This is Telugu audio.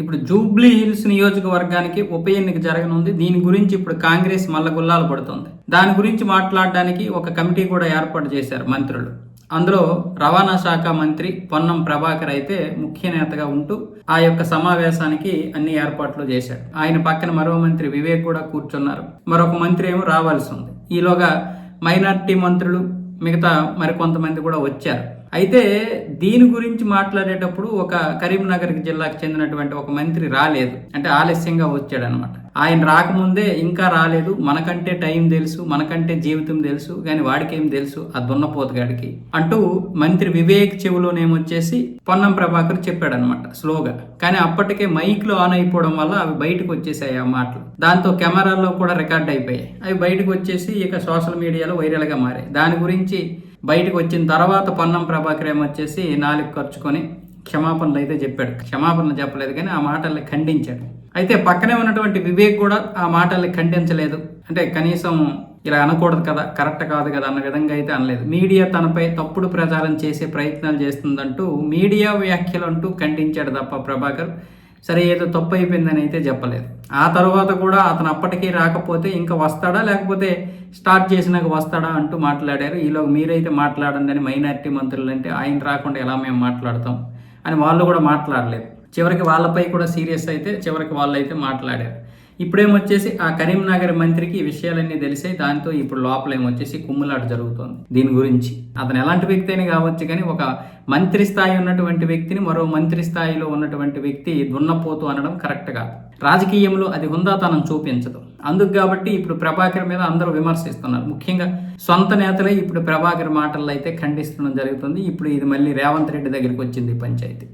ఇప్పుడు జూబ్లీ హిల్స్ నియోజకవర్గానికి ఉప ఎన్నిక జరగనుంది. దీని గురించి ఇప్పుడు కాంగ్రెస్ మల్లగుల్లాలు పడుతుంది. దాని గురించి మాట్లాడడానికి ఒక కమిటీ కూడా ఏర్పాటు చేశారు మంత్రులు. అందులో రవాణా శాఖ మంత్రి పొన్నం ప్రభాకర్ అయితే ముఖ్య నేతగా ఉంటూ ఆ యొక్క సమావేశానికి అన్ని ఏర్పాట్లు చేశాడు. ఆయన పక్కన మరో మంత్రి వివేక్ కూడా కూర్చున్నారు. మరొక మంత్రి ఏమో రావాల్సి ఉంది. ఈలోగా మైనార్టీ మంత్రులు మిగతా మరికొంతమంది కూడా వచ్చారు. అయితే దీని గురించి మాట్లాడేటప్పుడు ఒక కరీంనగర్ జిల్లాకు చెందినటువంటి ఒక మంత్రి రాలేదు. అంటే ఆలస్యంగా వచ్చాడు అనమాట ఆయన రాకముందే ఇంకా రాలేదు. మనకంటే టైం తెలుసు మనకంటే జీవితం తెలుసు కానీ వాడికేం తెలుసు ఆ దున్నపోతుగాడికి అంటూ మంత్రి వివేక్ చెవులోనేమొచ్చేసి పొన్నం ప్రభాకర్ చెప్పాడనమాట స్లోగా. కానీ అప్పటికే మైక్లు ఆన్ అయిపోవడం వల్ల అవి బయటకు వచ్చేసాయి ఆ మాటలు. దాంతో కెమెరాల్లో కూడా రికార్డ్ అయిపోయాయి. అవి బయటకు వచ్చేసి ఇక సోషల్ మీడియాలో వైరల్గా మారాయి. దాని గురించి బయటకు వచ్చిన తర్వాత పొన్నం ప్రభాకర్ వచ్చేసి నాలుగు ఖర్చుకొని క్షమాపణలు అయితే చెప్పాడు. క్షమాపణలు చెప్పలేదు కానీ ఆ మాటల్ని ఖండించాడు. అయితే పక్కనే ఉన్నటువంటి వివేక్ కూడా ఆ మాటల్ని ఖండించలేదు. అంటే కనీసం ఇలా అనకూడదు కదా కరెక్ట్ కాదు కదా అన్న విధంగా అయితే అనలేదు. మీడియా తనపై తప్పుడు ప్రచారం చేసే ప్రయత్నాలు చేస్తుందంటూ మీడియా వ్యాఖ్యలు అంటూ ఖండించాడు తప్ప ప్రభాకర్. సరే ఏదో తప్పు అయిపోయిందని అయితే చెప్పలేదు. ఆ తర్వాత కూడా అతను అప్పటికీ రాకపోతే ఇంకా వస్తాడా? లేకపోతే స్టార్ట్ చేసినాక వస్తాడా అంటూ మాట్లాడారు. ఈలో మీరైతే మాట్లాడండి అని మైనారిటీ మంత్రులు అంటే ఆయన రాకుండా ఎలా మేము మాట్లాడతాం అని వాళ్ళు కూడా మాట్లాడలేదు. చివరికి వాళ్ళపై కూడా సీరియస్ అయితే చివరికి వాళ్ళు అయితే మాట్లాడారు. ఇప్పుడేమొచ్చేసి ఆ కరీంనగర్ మంత్రికి ఈ విషయాలన్నీ తెలిసాయి దాంతో ఇప్పుడు లోపల ఏమొచ్చేసి కుమ్ములాట జరుగుతోంది. దీని గురించి. అతను ఎలాంటి వ్యక్తి అయినా కావచ్చు కానీ ఒక మంత్రి స్థాయి ఉన్నటువంటి వ్యక్తిని మరో మంత్రి స్థాయిలో ఉన్నటువంటి వ్యక్తి దున్నపోతు అనడం కరెక్ట్ కాదు. రాజకీయంలో అది హుందాతనం చూపించదు. అందుకు కాబట్టి ఇప్పుడు ప్రభాకర్ మీద అందరూ విమర్శిస్తున్నారు. ముఖ్యంగా సొంత నేతలే ఇప్పుడు ప్రభాకర్ మాటల్లో అయితే ఖండిస్తడం జరుగుతుంది. ఇప్పుడు ఇది మళ్ళీ రేవంత్ రెడ్డి దగ్గరికి వచ్చింది పంచాయతీ.